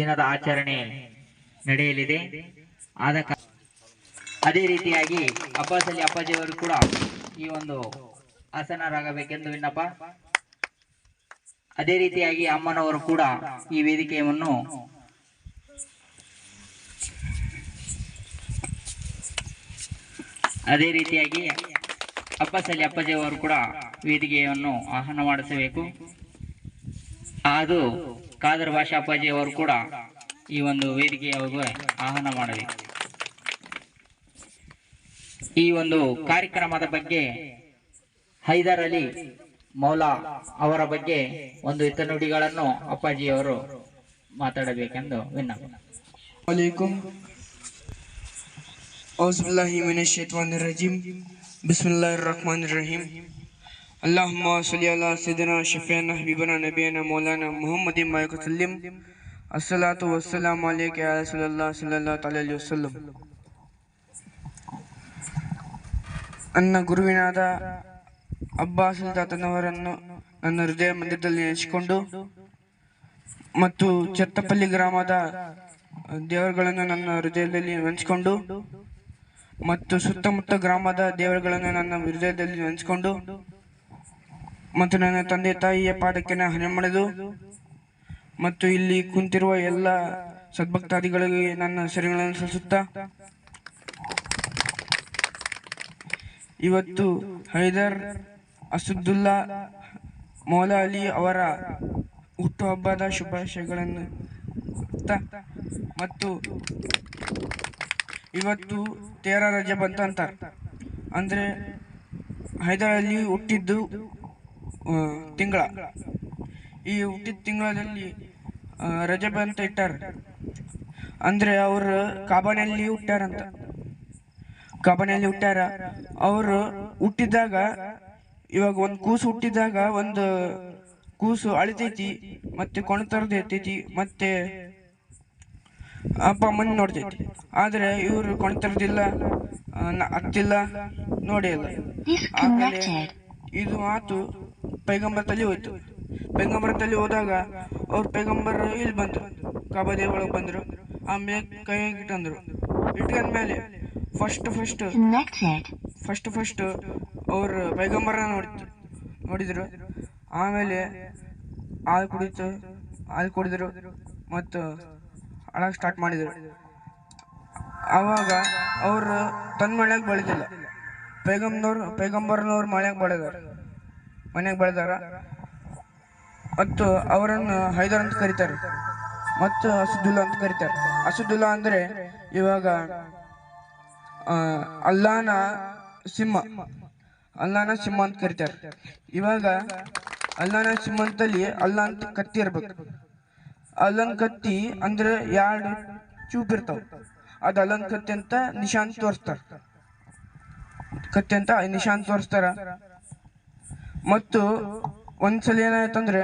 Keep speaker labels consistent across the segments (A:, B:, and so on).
A: ದಿನದ ಆಚರಣೆ ನಡೆಯಲಿದೆ. ಆದ ಅದೇ ರೀತಿಯಾಗಿ ಅಬ್ಬಾಸ್ ಅಲಿ ಅಪ್ಪಾಜಿಯವರು ಕೂಡ ಈ ಒಂದು ಆಸನರಾಗಬೇಕೆಂದು ವಿನ್ನಪ ಅದೇ ರೀತಿಯಾಗಿ ಅಮ್ಮನವರು ಕೂಡ ಈ ವೇದಿಕೆಯನ್ನು ಅದೇ ರೀತಿಯಾಗಿ ಅಬ್ಬಾಸ್ ಅಲಿ ಅಪ್ಪಾಜಿಯವರು ಕೂಡ ವೇದಿಕೆಯನ್ನು ಆಹ್ವಾನ ಮಾಡಿಸಬೇಕು. ಅದು ಕಾದರ್ ಭಾಷಾಪಾಜಿ ಅಪ್ಪಾಜಿಯವರು ಕೂಡ ಈ ಒಂದು ವೇದಿಕೆಯವರಿಗೆ ಆಹ್ವಾನ ಮಾಡಬೇಕು ಈ ಒಂದು ಕಾರ್ಯಕ್ರಮದ ಬಗ್ಗೆ ಹೈದರ್ ಅಲಿ ಮೌಲಾ ಅವರ ಬಗ್ಗೆ ಒಂದು ಹಿತನುಡಿಗಳನ್ನು ಅಪ್ಪಾಜಿಯವರು ಮಾತಾಡಬೇಕೆಂದು ವಿನ್ನಪ
B: اللهم صل على سيدنا شفيعنا حبيبنا نبينا مولانا محمد مالك وسلم الصلاة والسلام عليك يا رسول الله صلى الله عليه وسلم ನನ್ನ ಗುರುವಿನಾದ ಅಬ್ಬಾ ಸುಲ್ತಾತನವರನ್ನು ನನ್ನ ಹೃದಯ ಮಂದಿರದಲ್ಲಿ ನೆನೆಸಿಕೊಂಡು ಮತ್ತು ಚತ್ತಪಲ್ಲಿ ಗ್ರಾಮದ ದೇವರುಗಳನ್ನು ನನ್ನ ಹೃದಯದಲ್ಲಿ ನೆನೆಸಿಕೊಂಡು ಮತ್ತು ಸುತ್ತಮುತ್ತ ಗ್ರಾಮದ ದೇವರುಗಳನ್ನು ನನ್ನ ಹೃದಯದಲ್ಲಿ ನೆನೆಸಿಕೊಂಡು ಮತ್ತು ನನ್ನ ತಂದೆ ತಾಯಿಯ ಪಾದಕ್ಕೆ ನಾನು ಹಣೆ ಮಾಡಿದು ಮತ್ತು ಇಲ್ಲಿ ಕುಂತಿರುವ ಎಲ್ಲ ಸದ್ಭಕ್ತಾದಿಗಳಿಗೆ ನನ್ನ ಸರಿಗಳನ್ನು ಸಲ್ಲಿಸುತ್ತಾ, ಇವತ್ತು ಹೈದರ್ ಅಸದುಲ್ಲಾ ಮೌಲಾ ಅಲಿ ಅವರ ಹುಟ್ಟುಹಬ್ಬದ ಶುಭಾಶಯಗಳನ್ನು ಮತ್ತು ಇವತ್ತು ತೇರ ರಜೆ ಬಂತ ಅಂತ ಅಂದ್ರೆ ಹೈದರ್ ಅಲಿ ಹುಟ್ಟಿದ್ದು ತಿಂಗಳ. ಈ ಹುಟ್ಟಿದ ತಿಂಗಳಲ್ಲಿ ರಜೆ ಬಂತ ಇಟ್ಟಾರ. ಅಂದ್ರೆ ಅವರು ಕಾಬಾನಲ್ಲಿ ಹುಟ್ಟಾರಂತ ಕಾಬಾನಲ್ಲಿ ಹುಟ್ಟಾರ ಅವರು ಹುಟ್ಟಿದಾಗ ಇವಾಗ ಒಂದು ಕೂಸು ಹುಟ್ಟಿದಾಗ ಒಂದು ಕೂಸು ಅಳಿತೈತಿ ಮತ್ತೆ ಕೊಣತರದ ಎತ್ತೈತಿ ಮತ್ತೆ ಅಪ್ಪ ಅಮ್ಮನ ನೋಡ್ತೈತಿ. ಆದ್ರೆ ಇವರು ಕೊಣತರದಿಲ್ಲ ಅತ್ತಿಲ್ಲ ಹತ್ತಿಲ್ಲ ನೋಡೇ ಇಲ್ಲ. ಆಮೇಲೆ ಇದು ಮಾತು ಪೈಗಂಬರ್ ತಲೆ ಹೋಯ್ತು. ಪೈಗಂಬರ್ ತಲೆ ಹೋದಾಗ ಅವ್ರು ಪೈಗಂಬರ್ ಇಲ್ಲಿ ಬಂದ್ರು. ಕಾಬಾದೆ ಒಳಗೆ ಬಂದ್ರು. ಆಮೇಲೆ ಕೈ ಇಟ್ಟಂದ್ರು. ಇಟ್ಕೊಂಡ್ಮೇಲೆ ಫಸ್ಟ್ ಫಸ್ಟ್ ಫಸ್ಟ್ ಫಸ್ಟ್ ಅವ್ರ ಪೈಗಂಬರನ್ನ ನೋಡಿದ್ರು. ನೋಡಿದ್ರು. ಆಮೇಲೆ ಹಾಲು ಕುಡಿತು. ಹಾಲು ಕುಡಿದ್ರು ಮತ್ತು ಅಳಕ್ಕೆ ಸ್ಟಾರ್ಟ್ ಮಾಡಿದ್ರು. ಆವಾಗ ಅವರು ತನ್ನ ಮನ್ಯಾಗ ಬೆಳೆದಿಲ್ಲ. ಪೈಗಂಬರ್ನವ್ರು ಪೈಗಂಬರ್ನವ್ರು ಮಳೆಯಾಗ ಮನ್ಯಾಗ ಬೆಳೆದಾರ ಮತ್ತು ಅವರನ್ನು ಹೈದರ್ ಅಂತ ಕರೀತಾರೆ. ಮತ್ತು ಅಸದುಲ್ಲಾ ಅಂತ ಕರೀತಾರೆ. ಅಸದುಲ್ಲಾ ಅಂದರೆ ಇವಾಗ ಅಲ್ಲಾನ ಸಿಂಹ ಅಲ್ಲಾನ ಸಿಂಹ ಅಂತ ಕರೀತಾರೆ. ಇವಾಗ ಅಲ್ಲಾನ ಸಿಂಹಂತಲ್ಲಿ ಅಲ್ಲ ಅಂತ ಕತ್ತಿ ಇರ್ಬೇಕು. ಅಲ್ಲನ್ ಕತ್ತಿ ಅಂದ್ರೆ ಎರಡು ಚೂಪ್ ಇರ್ತಾವ. ಅದು ಅಲ್ಲನ್ ಕತ್ತಿ ಅಂತ ನಿಶಾನ್ ತೋರಿಸ್ತಾರ. ಕತ್ತಿ ಅಂತ ನಿಶಾನ್ ತೋರಿಸ್ತಾರ. ಮತ್ತು ಒಂದ್ಸಲ ಏನಾಯ್ತಂದ್ರೆ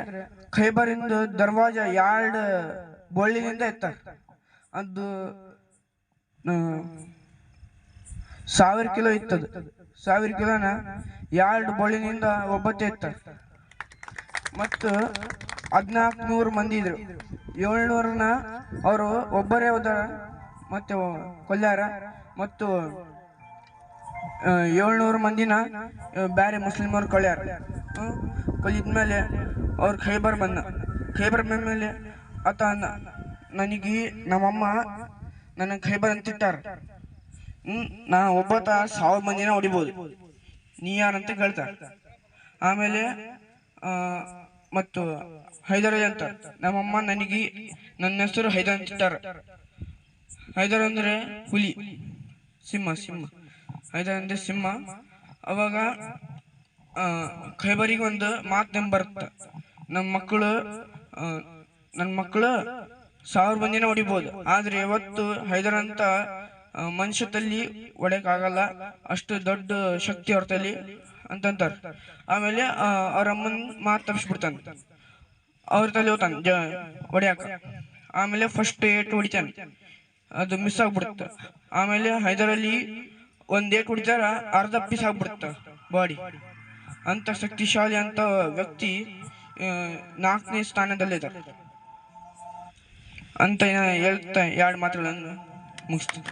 B: ಖೈಬರಿಂದ ದರ್ವಾಜ ಎರಡು ಬೊಳ್ಳಿನಿಂದ ಎತ್ತ ಅದು ಸಾವಿರ ಕಿಲೋ ಇತ್ತದು. ಸಾವಿರ ಕಿಲೋನ ಎರಡು ಬೊಳ್ಳಿನಿಂದ ಒಬ್ಬತ್ತೆ ಎತ್ತ ಮತ್ತು ಹದಿನಾಲ್ಕು ನೂರು ಮಂದಿ ಇದ್ರು. ಏಳ್ನೂರನ್ನ ಅವರು ಒಬ್ಬರೇ ಹೋದಾರ, ಮತ್ತೆ ಕೊಲ್ಲಾರ ಮತ್ತು ಏಳ್ನೂರು ಮಂದಿನ ಬೇರೆ ಮುಸ್ಲಿಮರು ಕೊಳ್ಯಾರ. ಮೇಲೆ ಅವ್ರು ಖೈಬರ್ ಬಂದ. ಖೈಬರ್ ಮೇಲೆ ಆತ ಅಂದ, ನನಗೆ ನಮ್ಮಮ್ಮ ನನ್ನ ಖೈಬರ್ ಅಂತ ಇಟ್ಟಾರ. ಹ್ಮ್? ನಾ ಒಬ್ಬಾತ ಸಾವಿರ ಮಂದಿನ ಹೊಡಿಬೋದು. ನೀ ಯಾರಂತ ಕೇಳ್ತಾರ ಆಮೇಲೆ ಮತ್ತು ಹೈದರ್ ಅಂತ, ನಮ್ಮಮ್ಮ ನನಗೆ ನನ್ನ ಹೆಸರು ಹೈದರ್ ಅಂತ ಇಟ್ಟಾರ. ಹೈದರ್ ಅಂದ್ರೆ ಹುಲಿ. ಸಿಂಹ ಸಿಂಹ. ಹೈದರ್ ಅಂದ್ರೆ ಸಿಂಹ. ಅವಾಗ ಖೈಬರಿಗೆ ಒಂದು ಮಾತು ಬರುತ್ತ. ನಮ್ಮ ಮಕ್ಕಳು ನನ್ನ ಮಕ್ಕಳು ಸಾವಿರ ಮಂದಿನ ಹೊಡಿಬೋದು. ಆದ್ರೆ ಇವತ್ತು ಹೈದರ್ ಅಂತ ಮನುಷ್ಯದಲ್ಲಿ ಆಗಲ್ಲ ಅಷ್ಟು ದೊಡ್ಡ ಶಕ್ತಿ ತಲಿ ಅಂತಂತಾರ. ಆಮೇಲೆ ಅವ್ರ ಅಮ್ಮನ ಮಾತು ತಪ್ಪಿಸ್ಬಿಡ್ತಾನೆ ಅವ್ರ ತಲೆ ಹೋತಾನ, ಜ ಆಮೇಲೆ ಫಸ್ಟ್ ಏಟ್ ಹೊಡಿತಾನೆ. ಅದು ಮಿಸ್ ಆಗ್ಬಿಡುತ್ತ. ಆಮೇಲೆ ಹೈದರಲ್ಲಿ ಒಂದ್ ಕುಡಿದಾರ ಅರ್ಧ ಪೀಸ್ ಆಗ್ಬಿಡುತ್ತ ಬಾಡಿ ಅಂತ ಶಕ್ತಿಶಾಲಿ ಅಂತ ವ್ಯಕ್ತಿ ನಾಲ್ಕನೇ ಸ್ಥಾನದಲ್ಲಿದ್ದಾರೆ ಅಂತ ಹೇಳ್ತಾ ಎರಡು ಮಾತುಗಳನ್ನು ಮುಗಿಸ್ತೀನಿ.